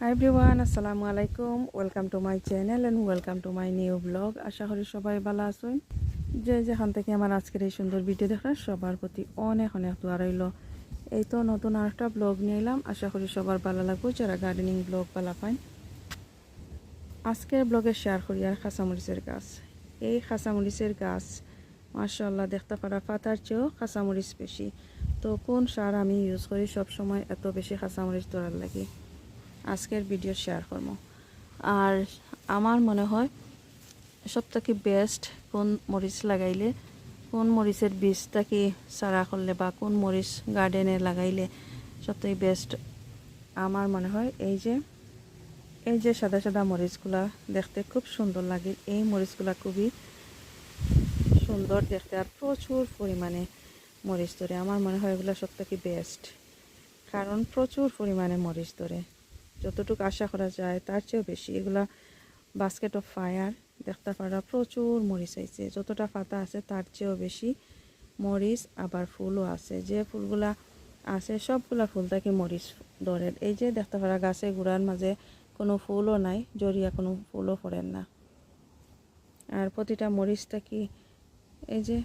High everyone আসসালামু আলাইকুম welcome to my channel and welcome to my new blog আশা করি সবাই ভালো আছেন। যে যেখান থেকে আমার আজকের এই সুন্দর ভিডিও দেখার সবার প্রতি অনেক অনেক দোয়া রইল। এই তো নতুন আরেকটা ব্লগ নিয়ে এলাম। আশা করি সবার ভালো লাগবে। যারা গার্ডেনিং ব্লগ ভালো পায় আজকের ব্লগে শেয়ার করি আর খাসামরিচের গাছ। এই খাসামরিচের গাছ মার্শাল্লাহ দেখতে পারা পাতার চেয়েও খাসামরিচ বেশি। তো কোন সার আমি ইউজ করি? সব সময় এত বেশি খাসামরিচ ধরার লাগে। আজকের ভিডিও শেয়ার করব। আর আমার মনে হয় সব থেকে বেস্ট কোন মরিচ লাগাইলে, কোন মরিচের বীজটা কি সারা করলে বা কোন মরিচ গার্ডেনে লাগাইলে সব থেকে বেস্ট আমার মনে হয় এই যে এই যে সাদা সাদা মরিচগুলা দেখতে খুব সুন্দর লাগে। এই মরিচগুলা খুবই সুন্দর দেখতে আর প্রচুর পরিমাণে মরিচ ধরে। আমার মনে হয় এগুলো সব থেকে বেস্ট কারণ প্রচুর পরিমাণে মরিচ ধরে। যতটুকু আশা করা যায়, তার চেয়েও বেশি। এগুলা বাস্কেট অফ ফায়ার দেখতে পারা প্রচুর মরিচ আইছে। যতটা পাতা আছে, তার চেয়েও বেশি মরিচ, আবার ফুলও আছে। যে ফুলগুলা আছে, সবগুলা ফুল থেকে মরিচ ধরে। এই যে দেখতে পারা গাছে গুড়ার মাঝে কোনো ফুলও নাই, জড়িয়া কোনো ফুলও পড়েন না। আর প্রতিটা মরিচটা কি এই যে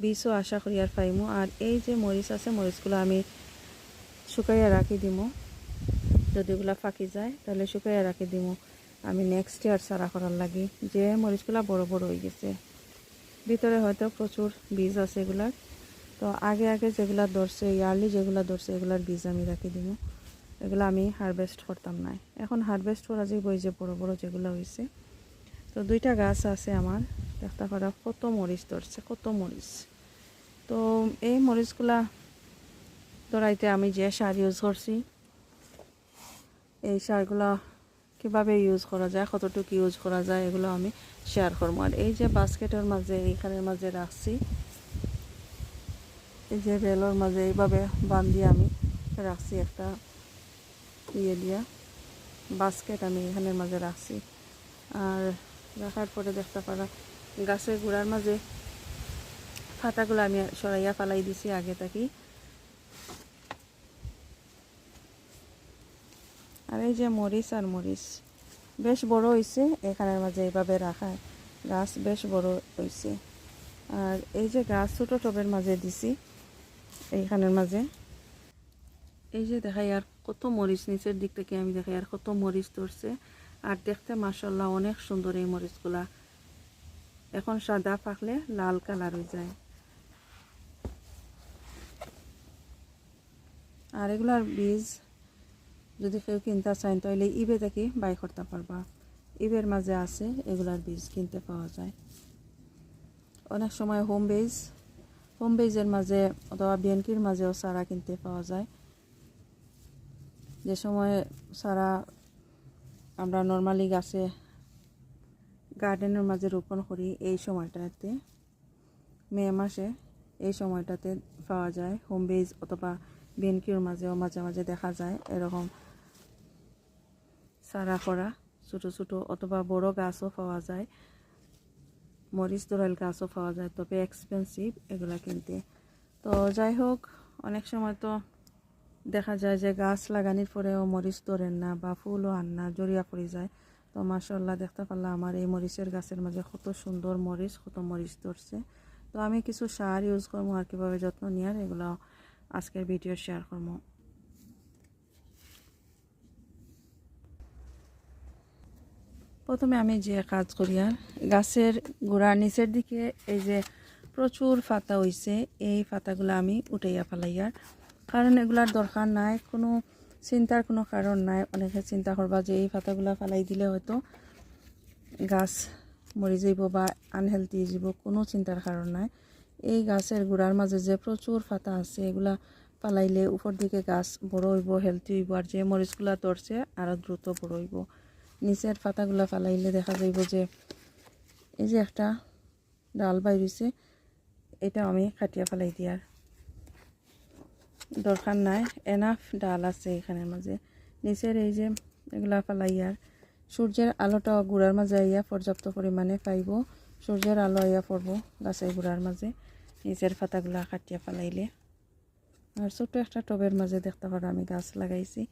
বীজও আশা করি আর পাইমো। আর এই যে মরিচ আছে, মরিচগুলো আমি শুকাইয়া রাখি দিমো। যদি ওগুলা ফাঁকি যায়, তাহলে শুকাইয়া রাখি দিমো। আমি নেক্সট ইয়ার সারা করার লাগি। যে মরিচগুলা বড় বড় হয়ে গেছে। ভিতরে হয়তো প্রচুর বীজ আছে এগুলার। তো আগে আগে যেগুলা ধরছে, ইয়ারলি যেগুলা ধরছে, এগুলার বীজ আমি রাখি দিব এগুলো আমি হারভেস্ট করতাম না এখন হারভেস্ট করা যে বই যে বড় বড় যেগুলো হয়েছে তো দুইটা গাছ আছে আমার। দেখতে পারা কত মরিচ ধরছে, কত মরিচ। তো এই মরিচগুলা ধরাইতে আমি যে সার ইউজ করছি এই সারগুলো কীভাবে ইউজ করা যায়, কতটুকু ইউজ করা যায়, এগুলো আমি শেয়ার করব। আর এই যে বাস্কেটের মাঝে, এইখানের মাঝে রাখছি, এই যে রেলোর মাঝে এইভাবে বান্ধিয়ে আমি রাখছি একটা ইয়ে দিয়া, বাস্কেট আমি এখানের মাঝে রাখছি। আর রাখার পরে দেখতে পারা, গাছের গোড়ার মাঝে পাতাগুলো আমি সরাইয়া ফালাই দিছি আগে থাকি আর এই যে মরিচ আর মরিচ, বেশ বড় হয়েছে এখানের মাঝে এইভাবে রাখা, গাছ বেশ বড় হয়েছে আর এই যে গাছ ছোটো টবের মাঝে দিছি, এইখানের মাঝে। এই যে দেখাই আর কত মরিচ, নিচের দিক থেকে আমি দেখাই আর কত মরিচ ধরছে। আর দেখতে মাসাল্লাহ অনেক সুন্দর এই মরিচগুলা। এখন সাদা পাকলে লাল কালার হয়ে যায়। আর এগুলার বীজ যদি কেউ কিনতে চান তাহলে ইবে থেকে বাই করতে পারবা। ইবের মাঝে আছে এগুলার বীজ কিনতে পাওয়া যায়। অনেক সময় হোম বেজ হোম বেজের মাঝে অথবা বিএনকির মাঝেও সারা কিনতে পাওয়া যায়। যে সময় সারা আমরা নর্মালি গাছে গার্ডেনের মাঝে রোপণ করি, এই সময়টাতে, মে মাসে এই সময়টাতে পাওয়া যায়। হোম বেজ অথবা বেনকির মাঝেও মাঝে মাঝে দেখা যায় এরকম সারা করা ছোটো ছোটো অথবা বড় গাছও পাওয়া যায় মরিচ দোরাল গাছও পাওয়া যায়, তবে এক্সপেন্সিভ এগুলা কিনতে। তো যাই হোক, অনেক সময় তো দেখা যায় যে গাছ লাগানির পরেও মরিচ ধরেন না বা ফুলও আন না জড়িয়া পড়ে যায়। তো মাসাল্লাহ দেখতে পারলাম আমার এই মরিচের গাছের মাঝে কত সুন্দর মরিচ, কত মরিচ ধরছে। তো আমি কিছু সার ইউজ করব আর কীভাবে যত্ন নেওয়ার এগুলো আজকের ভিডিও শেয়ার করব। প্রথমে আমি যে কাজ করি, আর গাছের গোড়ার নিচের দিকে এই যে প্রচুর পাতা হইছে, এই পাতাগুলো আমি উঠাইয়া ফেলাইয়ার কারণ এগুলার দরকার নাই, কোনো চিন্তার কোনো কারণ নাই। অনেকে চিন্তা করবা যে এই পাতাগুলো ফেলাই দিলে হয়তো গাছ মরি যাব বা আনহেলদি যাব কোনো চিন্তার কারণ নাই। এই গাছের গোড়ার মাঝে যে প্রচুর পাতা আছে, এগুলা পালাইলে উপর দিকে গাছ বড় হইব হেলদি হইব, আর যে মরিচগুলা ধরছে আরও দ্রুত বড় হইব। নিচের পাতাগুলা ফালাইলে দেখা যাইব যে এই যে একটা ডাল বাইরেছে এটা আমি কাটিয়া ফেলাই দিয়ার দরকার নাই এনাফ ডাল আছে এখানের মাঝে। নিচের এই যে এগুলা ফালাইয়ার, সূর্যের আলোটা গুড়ার মাঝে আইয়া পর্যাপ্ত পরিমাণে পাইব। সূর্যের আলো আইয়া পড়ব গাছের গুড়ার মাঝে, নিচের পাতাগুলা কাটিয়া ফেলাইলে। আর ছোট্ট একটা টবের মাঝে দেখতে পারো আমি গাছ লাগাইছি।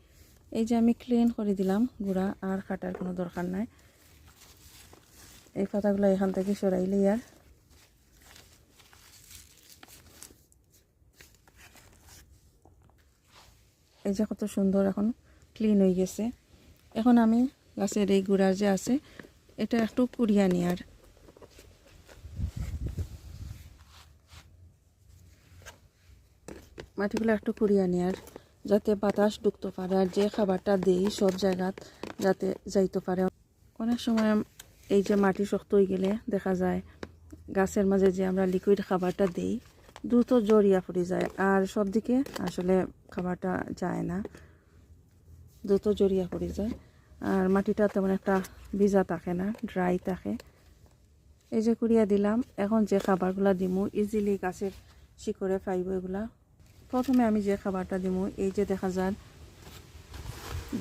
এই যে আমি ক্লিন করে দিলাম গুঁড়া, আর কাটার কোনো দরকার নাই। এই পাতাগুলো এখান থেকে সরাইলে আর। এই যে কত সুন্দর এখন ক্লিন হয়ে গেছে। এখন আমি গাছের এই গুঁড়ার যে আছে, এটা একটু কুড়িয়ে নিই আর। মাটিগুলো একটু কুড়িয়ে নিই আর। যাতে বাতাস ঢুকতে পারে আর যে খাবারটা দেই সব জায়গাত যাতে যাইতে পারে। অনেক সময় এই যে মাটি শক্ত হয়ে গেলে দেখা যায় গাছের মাঝে যে আমরা লিকুইড খাবারটা দেই, দ্রুত জড়িয়া পড়ে যায় আর সব দিকে আসলে খাবারটা যায় না। দ্রুত জড়িয়া পড়ে যায় আর মাটিটা তেমন একটা ভিজা থাকে না ড্রাই থাকে। এই যে কুড়িয়া দিলাম, এখন যে খাবারগুলা দিমু ইজিলি গাছের শিকড়ে পাইব এগুলা। প্রথমে আমি যে খাবারটা দিমু, এই যে দেখা যায়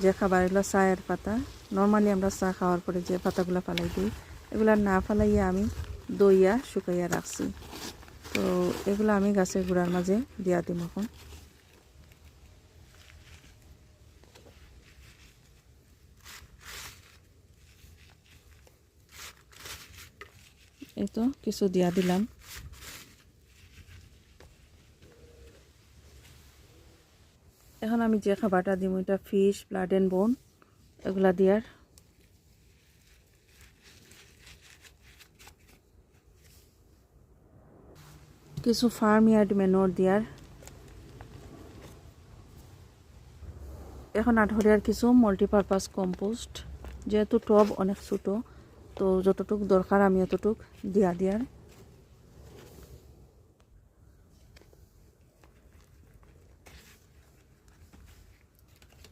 যে খাবার, এগুলো চায়ের পাতা। নর্মালি আমরা চা খাওয়ার পরে যে পাতাগুলো ফালাই দিই, এগুলা না ফালাইয়া আমি দইয়া শুকাইয়া রাখছি। তো এগুলো আমি গাছের গুঁড়ার মাঝে দিয়া দিম এখন। এই তো কিছু দিয়া দিলাম। এখন আমি যে খাবারটা দিব, এটা ফিশ ব্লাড অ্যান্ড বোন এগুলা দিয়ার কিছু ফার্ম ইয়ার্ড মেনর দিয়ার এখন আঠরিয়ার কিছু মাল্টিপারপাস কম্পোস্ট যেহেতু টব অনেক ছোটো, তো যতটুক দরকার আমি অতটুক দিয়া দিয়ার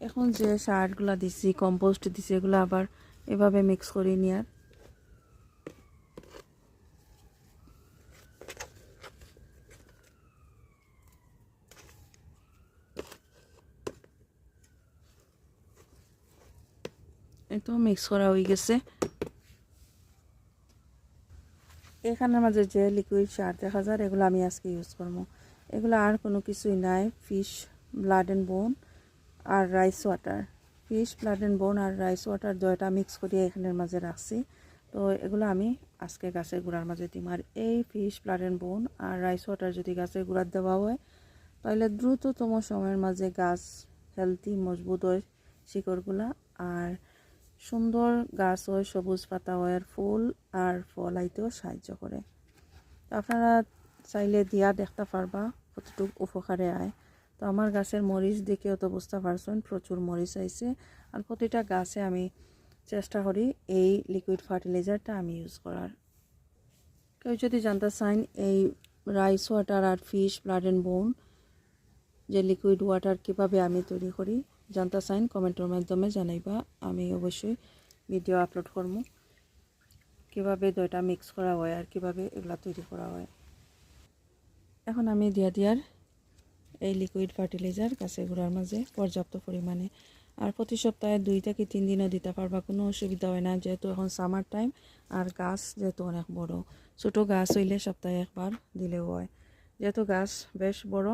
এখন যে সারগুলা দিছি কম্পোস্ট দিছি, এগুলো আবার এভাবে মিক্স করে নিয়ার এই তো মিক্স করা হয়ে গেছে। এখানের মাঝে যে লিকুইড সার দেখা যায় এগুলো আমি আজকে ইউজ করব। এগুলো আর কোনো কিছুই নাই fish blood and bone R rice water fish blood and bone R rice water দয়টা মিক্স করিয়ে এখানের মাঝে রাখছি। তো এগুলো আমি আজকে গাছের গুঁড়ার মাঝে দিম। আর এই ফিশ ব্লাড অ্যান্ড বোন আর রাইস ওয়াটার যদি গাছের গুঁড়ার দেওয়া হয়, তাহলে দ্রুততম সময়ের মাঝে গাছ হেলদি মজবুত হয় শিকড়গুলা আর সুন্দর গাছ হয় সবুজ পাতা হয় ফুল আর ফল আইতেও সাহায্য করে। আপনারা চাইলে দিয়া দেখতে পারবা, কতটুকু উপকারে আয়। তো আমার গাছের মরিচ দেখেও তো বুঝতে পারছেন, প্রচুর মরিচ আইছে। আর প্রতিটা গাছে আমি চেষ্টা করি এই লিকুইড ফার্টিলাইজারটা আমি ইউজ করার। কেউ যদি জানতে চান, এই রাইস ওয়াটার আর ফিশ ব্লাড অ্যান্ড বোন যে লিকুইড ওয়াটার কীভাবে আমি তৈরি করি, জানতে চাইন কমেন্টের মাধ্যমে জানাইবা। আমি অবশ্যই ভিডিও আপলোড করব কীভাবে দইটা মিক্স করা হয় আর কীভাবে এগুলা তৈরি করা হয়। এখন আমি দিয়া দিয়ার এই লিকুইড ফার্টিলাইজার গাছের গুঁড়ার মাঝে পর্যাপ্ত পরিমাণে। আর প্রতি সপ্তাহে দুই থেকে তিন দিনও দিতে পারবা, কোনো অসুবিধা হয় না। যেহেতু এখন সামার টাইম আর গাছ যেহেতু অনেক বড়, ছোট গাছ হইলে সপ্তাহে একবার দিলেও হয়। যেহেতু গাছ বেশ বড়,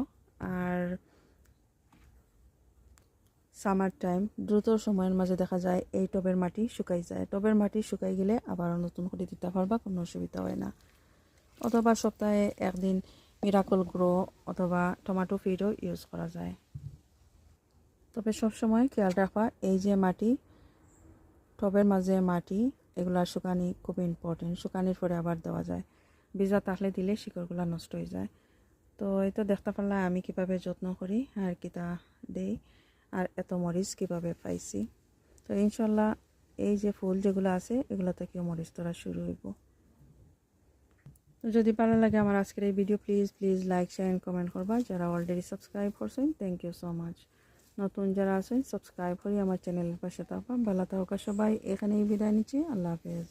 আর সামার টাইম দ্রুত সময়ের মাঝে দেখা যায় এই টবের মাটি শুকাই যায়। টবের মাটি শুকাই গেলে আবার নতুন করে দিতে পারবা, কোনো অসুবিধা হয় না। অথবা সপ্তাহে একদিন মিরাকল গ্রো অথবা টমেটো ফিডও ইউজ করা যায়। তবে সবসময় খেয়াল রাখা এই যে মাটি, টবের মাঝে মাটি এগুলা শুকানি খুব ইম্পর্টেন্ট শুকানির পরে আবার দেওয়া যায়। ভিজা তাহলে দিলে শিকড়গুলো নষ্ট হয়ে যায়। তো এই তো দেখতে পারলে আমি কীভাবে যত্ন করি আর কিতা দেই আর এত মরিচ কীভাবে পাইছি। তো ইনশাল্লাহ এই যে ফুল যেগুলো আছে এগুলো থেকেও মরিচ তোলা শুরু হইব। যদি ভালো লাগে আমার আজকের এই video please please like share and comment করবা। যারা অলরেডি সাবস্ক্রাইব করছেন থ্যাংক ইউ সো মাচ নতুন যারা আছেন সাবস্ক্রাইব করি আমার চ্যানেলের পাশে থাকবা। ভালো থাকা সবাই। এখানেই বিদায় নিচ্ছি। আল্লাহ হাফেজ।